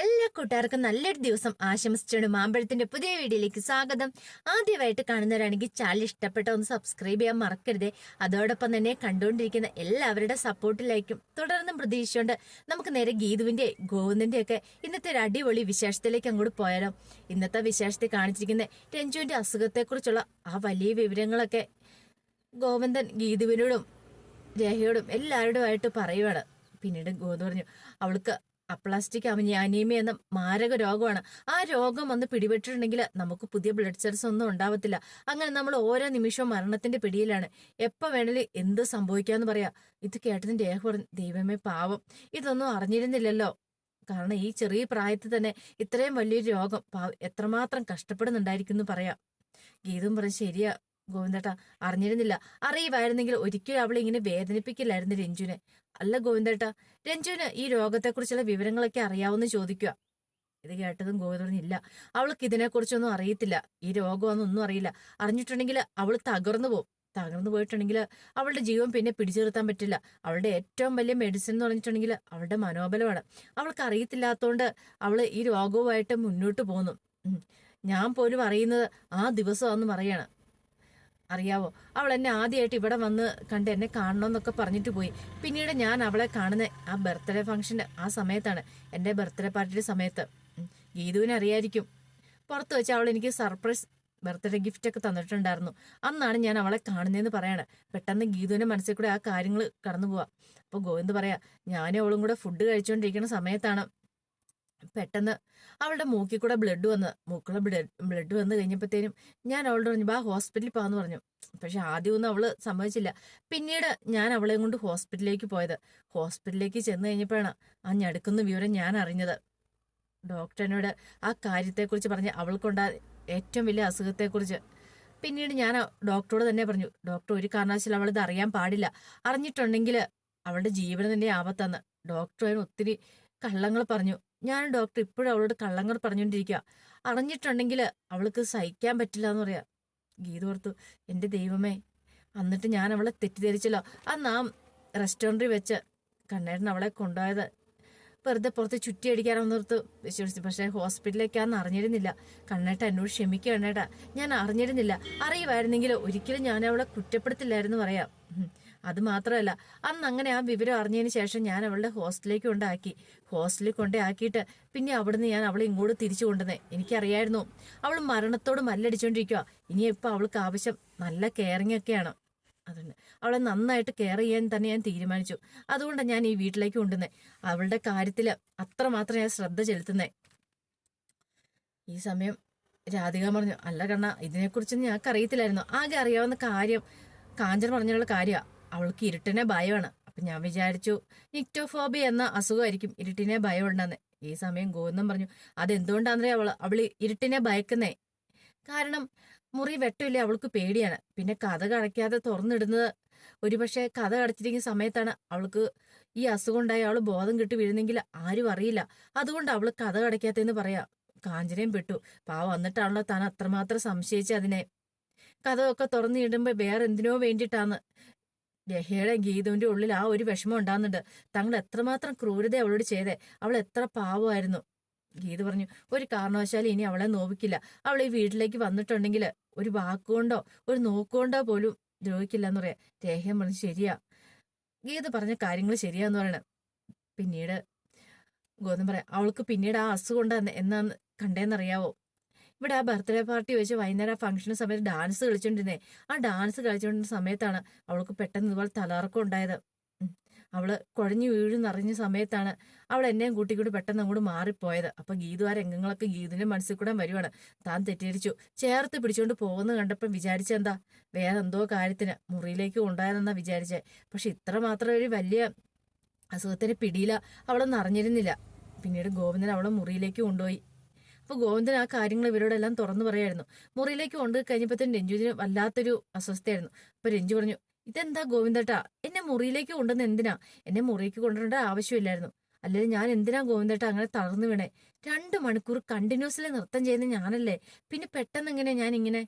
എല്ലാ കൂട്ടുകാർക്കും നല്ലൊരു ദിവസം ആശംസിച്ചുകൊണ്ട് മാമ്പഴത്തിന്റെ പുതിയ വീഡിയോയിലേക്ക് സ്വാഗതം. ആദ്യമായിട്ട് കാണുന്നവരാണെങ്കിൽ ചാനൽ ഇഷ്ടപ്പെട്ട ഒന്ന് സബ്സ്ക്രൈബ് ചെയ്യാൻ മറക്കരുതേ. അതോടൊപ്പം തന്നെ കണ്ടുകൊണ്ടിരിക്കുന്ന എല്ലാവരുടെ സപ്പോർട്ടിലായിരിക്കും തുടർന്നും പ്രതീക്ഷിച്ചുകൊണ്ട് നമുക്ക് നേരെ ഗീതുവിന്റെ ഗോവിന്ദന്റെ ഒക്കെ ഇന്നത്തെ ഒരു അടിപൊളി വിശേഷത്തിലേക്ക് അങ്ങോട്ട് പോയാലോ. ഇന്നത്തെ വിശേഷത്തിൽ കാണിച്ചിരിക്കുന്ന രഞ്ജുവിന്റെ അസുഖത്തെക്കുറിച്ചുള്ള ആ വലിയ വിവരങ്ങളൊക്കെ ഗോവിന്ദൻ ഗീതുവിനോടും രേഖയോടും എല്ലാവരോടുമായിട്ട് പറയുവാണ്. പിന്നീട് ഗോതു പറഞ്ഞു അവൾക്ക് അപ്ലാസ്റ്റിക് അനീമിയ എന്ന മാരക രോഗമാണ്. ആ രോഗം വന്ന് പിടിപെട്ടിട്ടുണ്ടെങ്കിൽ നമുക്ക് പുതിയ ബ്ലഡ് സെൽസ് ഒന്നും ഉണ്ടാവത്തില്ല. അങ്ങനെ നമ്മൾ ഓരോ നിമിഷവും മരണത്തിന്റെ പിടിയിലാണ്. എപ്പോൾ വേണേലും എന്ത് സംഭവിക്കാന്ന് പറയാ. ഇത് കേട്ടതിന്റെ ഏഹ് പറഞ്ഞു ദൈവമേ പാവം. ഇതൊന്നും അറിഞ്ഞിരുന്നില്ലല്ലോ. കാരണം ഈ ചെറിയ പ്രായത്തിൽ തന്നെ ഇത്രയും വലിയൊരു രോഗം എത്രമാത്രം കഷ്ടപ്പെടുന്നുണ്ടായിരിക്കും എന്ന് പറയാം. ഗീതും പറഞ്ഞു ശരിയാ ഗോവിന്ദേട്ടാ അറിഞ്ഞിരുന്നില്ല. അറിയുമായിരുന്നെങ്കിൽ ഒരിക്കലും അവളെ ഇങ്ങനെ വേദനിപ്പിക്കില്ലായിരുന്നു രഞ്ജുവിനെ. അല്ല ഗോവിന്ദേട്ട രഞ്ജുവിന് ഈ രോഗത്തെക്കുറിച്ചുള്ള വിവരങ്ങളൊക്കെ അറിയാവുന്ന ചോദിക്കുക ഇത് കേട്ടതും ഗോവിന്ദനില്ല അവൾക്ക് ഇതിനെക്കുറിച്ചൊന്നും അറിയത്തില്ല. ഈ രോഗമൊന്നും അറിയില്ല. അറിഞ്ഞിട്ടുണ്ടെങ്കിൽ അവൾ തകർന്നു പോകും തകർന്നു പോയിട്ടുണ്ടെങ്കിൽ അവളുടെ ജീവൻ പിന്നെ പിടിച്ചു നിർത്താൻ പറ്റില്ല. അവളുടെ ഏറ്റവും വലിയ മെഡിസിൻ എന്ന് പറഞ്ഞിട്ടുണ്ടെങ്കിൽ അവളുടെ മനോബലമാണ്. അവൾക്ക് അറിയത്തില്ലാത്തതുകൊണ്ട് അവൾ ഈ രോഗവുമായിട്ട് മുന്നോട്ട് പോകുന്നു ഞാൻ പോലും അറിയുന്നത് ആ ദിവസമാണെന്ന് പറയാണ്. അറിയാവോ? അവൾ എന്നെ ആദ്യമായിട്ട് ഇവിടെ വന്ന് കണ്ട് എന്നെ കാണണമെന്നൊക്കെ പറഞ്ഞിട്ട് പോയി. പിന്നീട് ഞാൻ അവളെ കാണുന്ന ആ ബർത്ത്ഡേ ഫംഗ്ഷന്റെ ആ സമയത്താണ് എന്റെ ബർത്ത്ഡേ പാർട്ടിയുടെ സമയത്ത്. ഗീതുവിനെ അറിയായിരിക്കും. പുറത്ത് വെച്ച് അവൾ എനിക്ക് സർപ്രൈസ് ബർത്ത്ഡേ ഗിഫ്റ്റ് ഒക്കെ തന്നിട്ടുണ്ടായിരുന്നു. അന്നാണ് ഞാൻ അവളെ കാണുന്നതെന്ന് പറയണത് പെട്ടെന്ന് ഗീതുവിന്റെ മനസ്സിൽ കൂടെ ആ കാര്യങ്ങൾ കടന്നു പോവാം അപ്പോൾ ഗോവിന്ദ് പറയാ ഞാനും അവളും കൂടെ ഫുഡ് കഴിച്ചുകൊണ്ടിരിക്കുന്ന സമയത്താണ്. പെട്ടെന്ന് അവളുടെ മൂക്കിൽ കൂടെ ബ്ലഡ് വന്ന് മൂക്കുള്ള ബ്ലഡ് ബ്ലഡ് വന്ന് കഴിഞ്ഞപ്പോഴത്തേനും ഞാൻ അവളോട് പറഞ്ഞു ബാ ഹോസ്പിറ്റലിൽ പോകാന്ന് പറഞ്ഞു. പക്ഷെ ആദ്യമൊന്നും അവൾ സമ്മതിച്ചില്ല. പിന്നീട് ഞാൻ അവളെയും കൊണ്ട് ഹോസ്പിറ്റലിലേക്ക് പോയത്. ഹോസ്പിറ്റലിലേക്ക് ചെന്ന് കഴിഞ്ഞപ്പോഴാണ് ആ ഞടുക്കുന്ന വിവരം ഞാൻ അറിഞ്ഞത്. ഡോക്ടറിനോട് ആ കാര്യത്തെക്കുറിച്ച് പറഞ്ഞ് അവൾക്കുണ്ടായ ഏറ്റവും വലിയ അസുഖത്തെക്കുറിച്ച്. പിന്നീട് ഞാൻ ഡോക്ടറോട് തന്നെ പറഞ്ഞു ഡോക്ടർ ഒരു കാരണവശാലും അവളിത് അറിയാൻ പാടില്ല. അറിഞ്ഞിട്ടുണ്ടെങ്കിൽ അവളുടെ ജീവന് തന്നെ ആപത്താണ് ഡോക്ടർ അതിന് ഒത്തിരി കള്ളങ്ങൾ പറഞ്ഞു. ഞാൻ ഡോക്ടർ ഇപ്പോഴും അവളോട് കള്ളങ്ങൾ പറഞ്ഞുകൊണ്ടിരിക്കുക അറിഞ്ഞിട്ടുണ്ടെങ്കിൽ അവൾക്ക് സഹിക്കാൻ പറ്റില്ല എന്ന് പറയാ. ഗീത ഓർത്തു എന്റെ ദൈവമേ എന്നിട്ട് ഞാൻ അവളെ തെറ്റിദ്ധരിച്ചല്ലോ. ആ റെസ്റ്റോറന്റിൽ വെച്ച് കണ്ണേട്ടൻ അവളെ കൊണ്ടുപോയത്. വെറുതെ പുറത്ത് ചുറ്റി ചുറ്റിയടിക്കാനെന്നോർത്ത് വിശ്വസിച്ചു പക്ഷേ ഹോസ്പിറ്റലിലേക്കാന്ന് അറിഞ്ഞിരുന്നില്ല. കണ്ണേട്ട എന്നോട് ക്ഷമിക്കുക കണ്ണേട്ട ഞാൻ അറിഞ്ഞിരുന്നില്ല. അറിയുമായിരുന്നെങ്കിൽ ഒരിക്കലും ഞാൻ അവളെ കുറ്റപ്പെടുത്തില്ലായിരുന്നു പറയാം. അത് മാത്രമല്ല അന്ന് അങ്ങനെ ആ വിവരം അറിഞ്ഞതിന് ശേഷം ഞാൻ അവളുടെ ഹോസ്റ്റലിലേക്ക് കൊണ്ടാക്കി. ഹോസ്റ്റലിൽ കൊണ്ടേ ആക്കിയിട്ട് പിന്നെ അവിടുന്ന് ഞാൻ അവളെ ഇങ്ങോട്ട് തിരിച്ചു കൊണ്ടുവന്നേ. എനിക്കറിയായിരുന്നു. അവൾ മരണത്തോട് മല്ലടിച്ചോണ്ടിരിക്കുക ഇനി ഇപ്പൊ അവൾക്ക് ആവശ്യം നല്ല കെയറിംഗ് ഒക്കെയാണ്. അതുകൊണ്ട് അവളെ നന്നായിട്ട് കെയർ ചെയ്യാൻ തന്നെ ഞാൻ തീരുമാനിച്ചു. അതുകൊണ്ടാണ് ഞാൻ ഈ വീട്ടിലേക്ക് കൊണ്ടുവന്നേ. അവളുടെ കാര്യത്തിൽ അത്രമാത്രം ഞാൻ ശ്രദ്ധ ചെലുത്തുന്നേ. ഈ സമയം രാധിക പറഞ്ഞു അല്ല കണ്ണ ഇതിനെക്കുറിച്ചൊന്നും ഞങ്ങൾക്ക് അറിയത്തില്ലായിരുന്നു ആകെ അറിയാവുന്ന കാര്യം കാഞ്ചൻ പറഞ്ഞുള്ള കാര്യമാണ് അവൾക്ക് ഇരുട്ടിനെ ഭയമാണ്. അപ്പൊ ഞാൻ വിചാരിച്ചു നിക്ടോഫോബി എന്ന അസുഖമായിരിക്കും ഇരുട്ടിനെ ഭയം ഉണ്ടെന്ന് ഈ സമയം ഗോവിന്ദൻ പറഞ്ഞു അതെന്തുകൊണ്ടാണെന്നേ അവൾ അവൾ ഇരുട്ടിനെ ഭയക്കുന്നേ? കാരണം മുറി വെട്ടമില്ലേ അവൾക്ക് പേടിയാണ്. പിന്നെ കഥ കടയ്ക്കാതെ തുറന്നിടുന്നത് ഒരുപക്ഷെ കഥ കടച്ചിരിക്കുന്ന സമയത്താണ് അവൾക്ക് ഈ അസുഖം ഉണ്ടായി അവൾ ബോധം കിട്ടി വീഴുന്നെങ്കിൽ ആരും അറിയില്ല. അതുകൊണ്ട് അവൾ കഥ കടയ്ക്കാത്തതെന്ന് പറയാ. കാഞ്ചനയും പെട്ടു. പാവം വന്നിട്ടാണല്ലോ താൻ അത്രമാത്രം സംശയിച്ച് അതിനെ കഥ ഒക്കെ തുറന്നിടുമ്പോ വേറെ എന്തിനോ വേണ്ടിയിട്ടാന്ന്. രഹയുടെ ഗീതുവിന്റെ ഉള്ളിൽ ആ ഒരു വിഷമം ഉണ്ടാകുന്നുണ്ട്. തങ്ങൾ എത്രമാത്രം ക്രൂരത അവളോട് ചെയ്തേ. അവൾ എത്ര പാവമായിരുന്നു. ഗീത പറഞ്ഞു ഒരു കാരണവശാലും ഇനി അവളെ നോവിക്കില്ല. അവൾ ഈ വീട്ടിലേക്ക് വന്നിട്ടുണ്ടെങ്കിൽ ഒരു വാക്കുകൊണ്ടോ ഒരു നോക്കുകൊണ്ടോ പോലും ദ്രോഹിക്കില്ല എന്ന് പറയാം. രേഖയും പറഞ്ഞു ശരിയാ. ഗീത പറഞ്ഞ കാര്യങ്ങൾ ശരിയാന്ന് പറയണം. പിന്നീട് ഗോതം പറയാം അവൾക്ക് പിന്നീട് ആ അസുഖം ഉണ്ട് എന്നാന്ന് കണ്ടേന്നറിയാവോ ഇവിടെ ആ ബർത്ത്ഡേ പാർട്ടി വെച്ച് വൈകുന്നേരം ആ ഫംഗ്ഷൻ സമയത്ത് ഡാൻസ് കളിച്ചോണ്ടിരുന്നേ. ആ ഡാൻസ് കളിച്ചോണ്ടിരുന്ന സമയത്താണ് അവൾക്ക് പെട്ടെന്ന് ഇതുപോലെ തലകറക്കം ഉണ്ടായത്. അവൾ കുഴഞ്ഞു വീഴുന്നറിഞ്ഞ സമയത്താണ് അവൾ എന്നെയും കൂട്ടിക്കൂടി പെട്ടെന്ന് അങ്ങോട്ട് മാറിപ്പോയത്. അപ്പൊ ഗീതു ആ രംഗങ്ങളൊക്കെ ഗീതുവിന്റെ മനസ്സിൽ കൂടെ വരുവാണ്. താൻ തെറ്റിദ്ധരിച്ചു. ചേർത്ത് പിടിച്ചുകൊണ്ട് പോകുന്ന കണ്ടപ്പം വിചാരിച്ചെന്താ? വേറെ എന്തോ കാര്യത്തിന് മുറിയിലേക്ക് കൊണ്ടായതെന്നാ വിചാരിച്ചേ. പക്ഷെ ഇത്ര മാത്രം ഒരു വലിയ അസുഖത്തിന് പിടിയില. അവളൊന്നും അറിഞ്ഞിരുന്നില്ല. പിന്നീട് ഗോവിന്ദൻ അവളെ മുറിയിലേക്ക് കൊണ്ടുപോയി. അപ്പൊ ഗോവിന്ദൻ ആ കാര്യങ്ങൾ ഇവരോടെല്ലാം തുറന്നു പറയായിരുന്നു. മുറിയിലേക്ക് കൊണ്ടു കഴിഞ്ഞപ്പോഴത്തേനും രഞ്ജുവിന് വല്ലാത്തൊരു അസ്വസ്ഥയായിരുന്നു. അപ്പോൾ രഞ്ജു പറഞ്ഞു ഇതെന്താ ഗോവിന്ദട്ടാ? എന്നെ മുറിയിലേക്ക് കൊണ്ടുവന്ന് എന്തിനാ? എന്നെ മുറിയിലേക്ക് കൊണ്ടുവരേണ്ട ആവശ്യമില്ലായിരുന്നു. അല്ലെങ്കിൽ ഞാൻ എന്തിനാ ഗോവിന്ദേട്ട അങ്ങനെ തളർന്നു വീണേ? രണ്ട് മണിക്കൂർ കണ്ടിന്യൂസ്ലി നൃത്തം ചെയ്യുന്ന ഞാനല്ലേ? പിന്നെ പെട്ടെന്ന് എങ്ങനെ ഞാൻ ഇങ്ങനെ?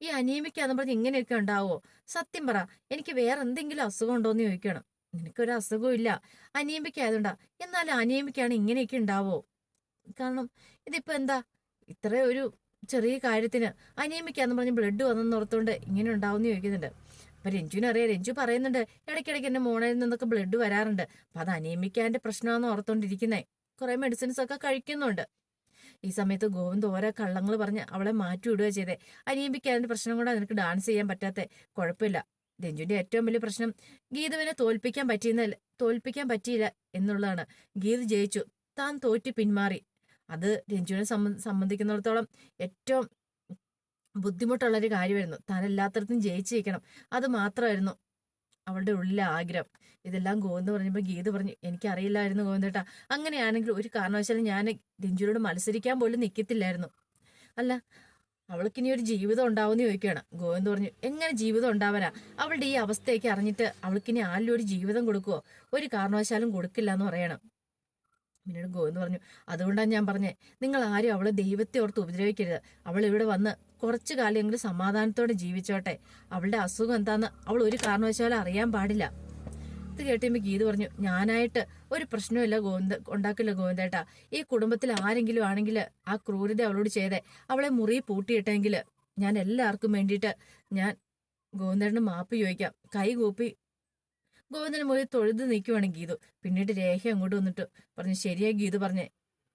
ഈ അനീമിക്കാന്ന് പറഞ്ഞ് ഇങ്ങനെയൊക്കെ ഉണ്ടാവോ സത്യം പറ എനിക്ക് വേറെ എന്തെങ്കിലും അസുഖം ഉണ്ടോ എന്ന് ചോദിക്കണം. നിനക്കൊരു അസുഖവും ഇല്ല. അനീമിക്കായതുകൊണ്ടാ. എന്നാലും അനീമിക്കാണ് ഇങ്ങനെയൊക്കെ ഉണ്ടാവോ കാരണം ഇതിപ്പോ എന്താ? ഇത്ര ഒരു ചെറിയ കാര്യത്തിന് അനീമിക്കാന്ന് പറഞ്ഞ് ബ്ലഡ് വന്നെന്ന് ഓർത്തുകൊണ്ട് ഇങ്ങനെ ഉണ്ടാവുമെന്ന് ചോദിക്കുന്നുണ്ട്. അപ്പൊ രഞ്ജുവിന് അറിയാം. രഞ്ജു പറയുന്നുണ്ട് ഇടയ്ക്കിടയ്ക്ക് എന്റെ മോണയിൽ നിന്നൊക്കെ ബ്ലഡ് വരാറുണ്ട്. അപ്പൊ അത് അനീമിക്കാന്റെ പ്രശ്നമാണെന്ന് ഓർത്തുകൊണ്ടിരിക്കുന്നത് കുറേ മെഡിസിൻസ് ഒക്കെ കഴിക്കുന്നുണ്ട്. ഈ സമയത്ത് ഗോവിന്ദ് ഓരോ കള്ളങ്ങൾ പറഞ്ഞ് അവളെ മാറ്റി വിടുക ചെയ്തേ. അനീമിക്കാന്റെ പ്രശ്നം കൊണ്ടാണ് നിനക്ക് ഡാൻസ് ചെയ്യാൻ പറ്റാത്ത. കുഴപ്പമില്ല. രഞ്ജുവിന്റെ ഏറ്റവും വലിയ പ്രശ്നം ഗീതുവിനെ തോൽപ്പിക്കാൻ പറ്റിയെന്നല്ല തോൽപ്പിക്കാൻ പറ്റിയില്ല എന്നുള്ളതാണ്. ഗീത് ജയിച്ചു. താൻ തോറ്റി പിന്മാറി. അത് രഞ്ജുവിനെ സംബന്ധ സംബന്ധിക്കുന്നിടത്തോളം ഏറ്റവും ബുദ്ധിമുട്ടുള്ള ഒരു കാര്യമായിരുന്നു. താൻ എല്ലാത്തരത്തും ജയിച്ചിരിക്കണം. അത് മാത്രമായിരുന്നു അവളുടെ ഉള്ളിലെ ആഗ്രഹം. ഇതെല്ലാം ഗോവിന്ദ് പറഞ്ഞപ്പോൾ ഗീത പറഞ്ഞു എനിക്കറിയില്ലായിരുന്നു ഗോവിന്ദേട്ടാ. അങ്ങനെയാണെങ്കിൽ ഒരു കാരണവശാലും ഞാൻ രഞ്ജുവിനോട് മത്സരിക്കാൻ പോലും നിൽക്കത്തില്ലായിരുന്നു അല്ല അവൾക്ക് ഇനി ഒരു ജീവിതം ഉണ്ടാവുമെന്ന് ചോദിക്കുകയാണ്. ഗോവിന്ദ് പറഞ്ഞു എങ്ങനെ ജീവിതം ഉണ്ടാവാനാ? അവളുടെ ഈ അവസ്ഥയൊക്കെ അറിഞ്ഞിട്ട് അവൾക്കിനി ആരിലും ഒരു ജീവിതം കൊടുക്കുവോ? ഒരു കാരണവശാലും കൊടുക്കില്ല എന്ന് പറയണം. പിന്നീട് ഗോവിന്ദ് പറഞ്ഞു. അതുകൊണ്ടാണ് ഞാൻ പറഞ്ഞത് നിങ്ങൾ ആരും അവളെ ദൈവത്തെ ഓർത്ത് ഉപദ്രവിക്കരുത്. അവൾ ഇവിടെ വന്ന് കുറച്ചു കാലമെങ്കിലും സമാധാനത്തോടെ ജീവിച്ചോട്ടെ. അവളുടെ അസുഖം എന്താന്ന് അവൾ ഒരു കാരണവശാലും അറിയാൻ പാടില്ല. ഇത് കേട്ടുമ്പോൾ ഗീത് പറഞ്ഞു ഞാനായിട്ട് ഒരു പ്രശ്നമില്ല ഗോവിന്ദ ഉണ്ടാക്കില്ല ഗോവിന്ദേട്ടാ. ഈ കുടുംബത്തിൽ ആരെങ്കിലും ആണെങ്കിൽ ആ ക്രൂരത അവളോട് ചെയ്തേ. അവളെ മുറി പൂട്ടിയിട്ടെങ്കിൽ ഞാൻ എല്ലാവർക്കും വേണ്ടിയിട്ട് ഞാൻ ഗോവിന്ദേട്ടന് മാപ്പ് ചോദിക്കാം. കൈ കൂപ്പി ഗോവിന്ദന് മുറി തൊഴുത് നിൽക്കുവാണ് ഗീതു. പിന്നീട് രേഖ അങ്ങോട്ട് വന്നിട്ട്. പറഞ്ഞു ശരിയാ ഗീതു പറഞ്ഞേ.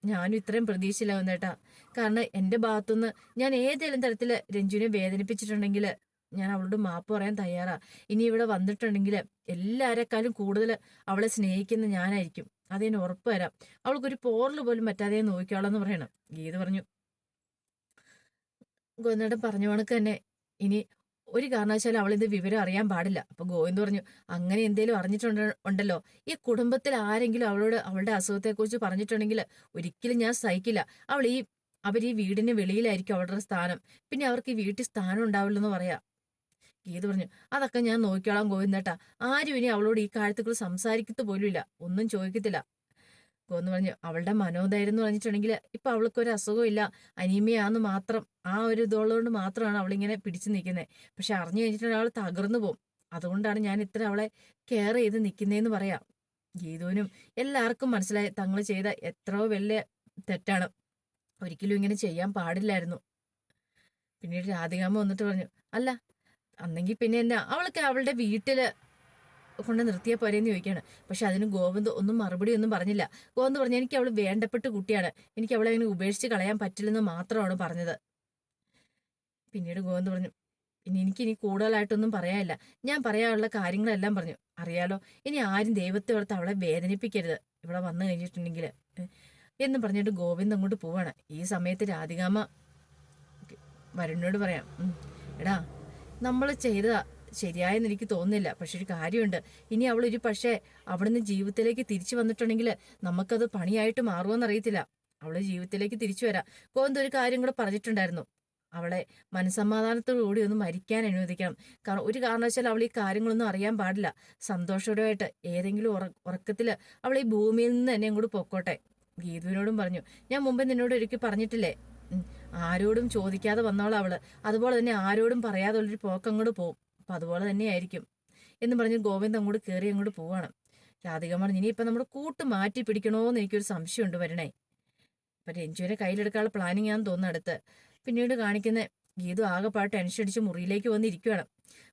ഞാനും ഇത്രയും പ്രതീക്ഷയില്ല വന്നേട്ടാ കാരണം എന്റെ ഭാഗത്തുനിന്ന് ഞാൻ ഏതെങ്കിലും തരത്തിൽ രഞ്ജുവിനെ വേദനിപ്പിച്ചിട്ടുണ്ടെങ്കിൽ ഞാൻ അവളോട് മാപ്പ് പറയാൻ തയ്യാറാ. ഇനി ഇവിടെ വന്നിട്ടുണ്ടെങ്കിൽ എല്ലാരെക്കാളും കൂടുതൽ അവളെ സ്നേഹിക്കുന്ന ഞാനായിരിക്കും. അതിന് ഉറപ്പ് തരാം. അവൾക്കൊരു പോറൽ പോലും പറ്റാതെ നോക്കിയോളാം എന്ന് പറയണം. ഗീത പറഞ്ഞു. ഗോവിന്ദൻ പറഞ്ഞ കണക്ക് തന്നെ. ഇനി ഒരു കാരണവശാലും അവളിത് വിവരം അറിയാൻ പാടില്ല. അപ്പൊ ഗോവിന്ദ് പറഞ്ഞു അങ്ങനെ എന്തേലും അറിഞ്ഞിട്ടുണ്ട് ഉണ്ടല്ലോ. ഈ കുടുംബത്തിൽ ആരെങ്കിലും അവളോട് അവളുടെ അസുഖത്തെക്കുറിച്ച് പറഞ്ഞിട്ടുണ്ടെങ്കിൽ ഒരിക്കലും ഞാൻ സഹിക്കില്ല. അവൾ ഈ അവർ ഈ വീടിന് വെളിയിലായിരിക്കും അവളുടെ സ്ഥാനം. പിന്നെ അവർക്ക് ഈ വീട്ടിൽ സ്ഥാനം ഉണ്ടാവില്ലെന്ന് പറയാ. ഗീത പറഞ്ഞു അതൊക്കെ ഞാൻ നോക്കിക്കോളാം ഗോവിന്ദേട്ടാ. ആരും ഇനി അവളോട് ഈ കാര്യത്തെക്കുറിച്ച് സംസാരിക്കത്ത് പോലുമില്ല. ഒന്നും ചോദിക്കത്തില്ല. ഗോന്ന് പറഞ്ഞു അവളുടെ മനോധൈര്യം എന്ന് പറഞ്ഞിട്ടുണ്ടെങ്കിൽ ഒരു അസുഖവും ഇല്ല അനീമിയാന്ന് മാത്രം ആ ഒരു ഇതുള്ളതുകൊണ്ട് മാത്രമാണ് അവളിങ്ങനെ പിടിച്ചു നിൽക്കുന്നത് പക്ഷെ അറിഞ്ഞു കഴിഞ്ഞിട്ടുണ്ടെങ്കിൽ അവൾ തകർന്നു പോകും. അതുകൊണ്ടാണ് ഞാൻ ഇത്ര അവളെ കെയർ ചെയ്ത് നിൽക്കുന്നതെന്ന് പറയാം. ഗീതുവിനും എല്ലാവർക്കും മനസ്സിലായി തങ്ങൾ ചെയ്ത എത്രയോ വലിയ തെറ്റാണ്. ഒരിക്കലും ഇങ്ങനെ ചെയ്യാൻ പാടില്ലായിരുന്നു. പിന്നീട് രാധികാമ്മ വന്നിട്ട് പറഞ്ഞു അല്ല അന്നെങ്കിൽ പിന്നെ എന്നാ അവൾക്ക് അവളുടെ വീട്ടിൽ കൊണ്ട് നിർത്തിയ പോരെന്ന് ചോദിക്കുകയാണ്. പക്ഷെ അതിന് ഗോവിന്ദ് ഒന്നും മറുപടി ഒന്നും പറഞ്ഞില്ല. ഗോവിന്ദ് പറഞ്ഞു എനിക്ക് അവൾ വേണ്ടപ്പെട്ട കുട്ടിയാണ്. എനിക്ക് അവളെ അങ്ങനെ ഉപേക്ഷിച്ച് കളയാൻ പറ്റില്ലെന്ന് മാത്രമാണ് പറഞ്ഞത്. പിന്നീട് ഗോവിന്ദ് പറഞ്ഞു ഇനി എനിക്ക് ഇനി കൂടുതലായിട്ടൊന്നും പറയാനില്ല. ഞാൻ പറയാനുള്ള കാര്യങ്ങളെല്ലാം പറഞ്ഞു. അറിയാലോ ഇനി ആരും ദൈവത്തെ ഓർത്ത് അവളെ വേദനിപ്പിക്കരുത്. ഇവിടെ വന്നു കഴിഞ്ഞിട്ടുണ്ടെങ്കിൽ. എന്ന് പറഞ്ഞിട്ട് ഗോവിന്ദ് അങ്ങോട്ട് പോവാണ്. ഈ സമയത്ത് രാധികാമ്മ വരുണിനോട് പറയാം എടാ നമ്മൾ ചെയ്തതാ ശരിയായെന്ന് എനിക്ക് തോന്നുന്നില്ല. പക്ഷെ ഒരു കാര്യമുണ്ട്. ഇനി അവൾ ഒരു പക്ഷേ അവിടുന്ന് ജീവിതത്തിലേക്ക് തിരിച്ചു വന്നിട്ടുണ്ടെങ്കിൽ നമുക്കത് പണിയായിട്ട് മാറുമെന്നറിയത്തില്ല അവൾ ജീവിതത്തിലേക്ക് തിരിച്ചു വരാം. ഗോവിന്ദ് ഒരു കാര്യം കൂടെ പറഞ്ഞിട്ടുണ്ടായിരുന്നു. അവളെ മനസമാധാനത്തോടുകൂടി ഒന്ന് മരിക്കാൻ അനുവദിക്കണം. കാരണം ഒരു കാരണവശാൽ അവൾ ഈ കാര്യങ്ങളൊന്നും അറിയാൻ പാടില്ല. സന്തോഷത്തോടെയായിട്ട് ഏതെങ്കിലും ഉറ ഉറക്കത്തിൽ അവൾ ഈ ഭൂമിയിൽ നിന്ന് തന്നെ അങ്ങോട്ട് പൊക്കോട്ടെ. ഗീതുവിനോടും പറഞ്ഞു. ഞാൻ മുമ്പ് നിന്നോട് ഒരിക്കൽ പറഞ്ഞിട്ടില്ലേ? ആരോടും ചോദിക്കാതെ വന്നോളാം അവൾ. അതുപോലെ തന്നെ ആരോടും പറയാതെ ഒരു പോക്കങ്ങോട്ട് പോകും അപ്പൊ അതുപോലെ തന്നെയായിരിക്കും. എന്ന് പറഞ്ഞ് ഗോവിന്ദ് അങ്ങോട്ട് കയറി അങ്ങോട്ട് പോവാണ്. രാധിക പറഞ്ഞു ഇനിയിപ്പം നമ്മുടെ കൂട്ട് മാറ്റി പിടിക്കണോന്ന് എനിക്കൊരു സംശയമുണ്ട് വരണേ. അപ്പം രഞ്ജുവിനെ കയ്യിലെടുക്കാനുള്ള പ്ലാനിങ് ആണെന്ന് തോന്നുന്നു അടുത്ത്. പിന്നീട് കാണിക്കുന്ന ഗീതു ആകെപ്പാട് ടെൻഷൻ അടിച്ച് മുറിയിലേക്ക് വന്നിരിക്കുകയാണ്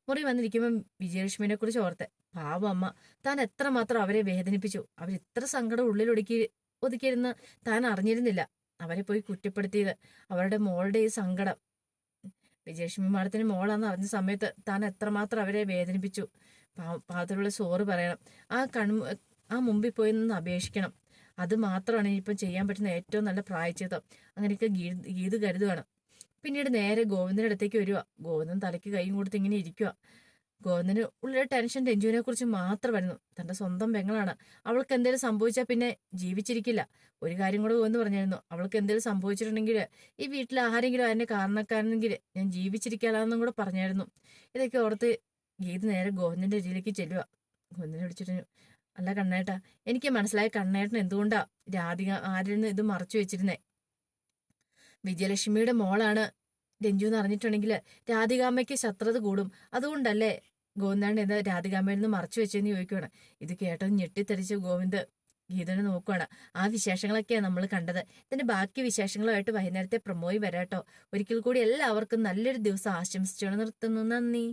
മുറി വന്നിരിക്കുമ്പം വിജയലക്ഷ്മിനെ കുറിച്ച് ഓർത്ത് പാവം അമ്മ താൻ എത്രമാത്രം അവരെ വേദനിപ്പിച്ചു. അവർ ഇത്ര സങ്കടം ഉള്ളിലൊടുക്കി ഒതുക്കിയിരുന്ന് താൻ അറിഞ്ഞിരുന്നില്ല. അവരെ പോയി കുറ്റപ്പെടുത്തിയത് അവരുടെ മോളുടെ ഈ സങ്കടം. വിജയലക്ഷ്മി മാഡത്തിന് മോളാന്ന് അറിഞ്ഞ സമയത്ത് താൻ എത്രമാത്രം അവരെ വേദനിപ്പിച്ചു. പാത്രത്തിലുള്ള സോറ് പറയണം. ആ കണ് ആ മുമ്പിൽ പോയി നിന്ന് അപേക്ഷിക്കണം. അത് മാത്രമാണ് ഇനിയിപ്പം ചെയ്യാൻ പറ്റുന്ന ഏറ്റവും നല്ല പ്രായച്ചിത്തം. അങ്ങനെയൊക്കെ ഗീത് ഗീത് കരുതുകയാണ് പിന്നീട് നേരെ ഗോവിന്ദന്റെ അടുത്തേക്ക് വരിക ഗോവിന്ദൻ തലയ്ക്ക് കൈയും കൊടുത്ത് ഇങ്ങനെ ഇരിക്കുക ഗോവിന്ദന് ഉള്ളിലെ ടെൻഷൻ രഞ്ജുവിനെ കുറിച്ച് മാത്രമായിരുന്നു. തന്റെ സ്വന്തം പെങ്ങളാണ്. അവൾക്ക് എന്തെങ്കിലും സംഭവിച്ചാൽ പിന്നെ ജീവിച്ചിരിക്കില്ല. ഒരു കാര്യം കൂടെ ഗോവിന്ദ് പറഞ്ഞായിരുന്നു. അവൾക്ക് എന്തെങ്കിലും സംഭവിച്ചിട്ടുണ്ടെങ്കിൽ ഈ വീട്ടിൽ ആരെങ്കിലും അതിന്റെ കാരണക്കാരനെങ്കിൽ ഞാൻ ജീവിച്ചിരിക്കാലാന്നും കൂടെ പറഞ്ഞായിരുന്നു. ഇതൊക്കെ ഓർത്ത് ഗീത് നേരെ ഗോവിന്ദന്റെ അരിയിലേക്ക് ചെല്ലുക ഗോവിന്ദനെ വിളിച്ചിട്ട് അല്ല കണ്ണേട്ടാ എനിക്ക് മനസ്സിലായ കണ്ണേട്ടൻ എന്തുകൊണ്ടാ രാധിക ആരിൽ നിന്ന് ഇത് മറച്ചു വെച്ചിരുന്നേ? വിജയലക്ഷ്മിയുടെ മോളാണ് രഞ്ജു എന്ന് അറിഞ്ഞിട്ടുണ്ടെങ്കിൽ രാധികാമ്മയ്ക്ക് ശത്രുത കൂടും. അതുകൊണ്ടല്ലേ ഗോവിന്ദാണ് ഇത് രാധികാമ്മയിൽ നിന്ന് മറച്ചു വെച്ചെന്ന് ചോദിക്കുകയാണ് ഇത് കേട്ടത് ഞെട്ടിത്തെറിച്ച് ഗോവിന്ദ് ഗീതനെ നോക്കുവാണ്. ആ വിശേഷങ്ങളൊക്കെയാണ് നമ്മൾ കണ്ടത്. ഇതിന്റെ ബാക്കി വിശേഷങ്ങളുമായിട്ട് വൈകുന്നേരത്തെ പ്രമോയി വരാട്ടോ. ഒരിക്കൽ കൂടി എല്ലാവർക്കും നല്ലൊരു ദിവസം ആശംസിച്ചു നിർത്തുന്നു. നന്ദി.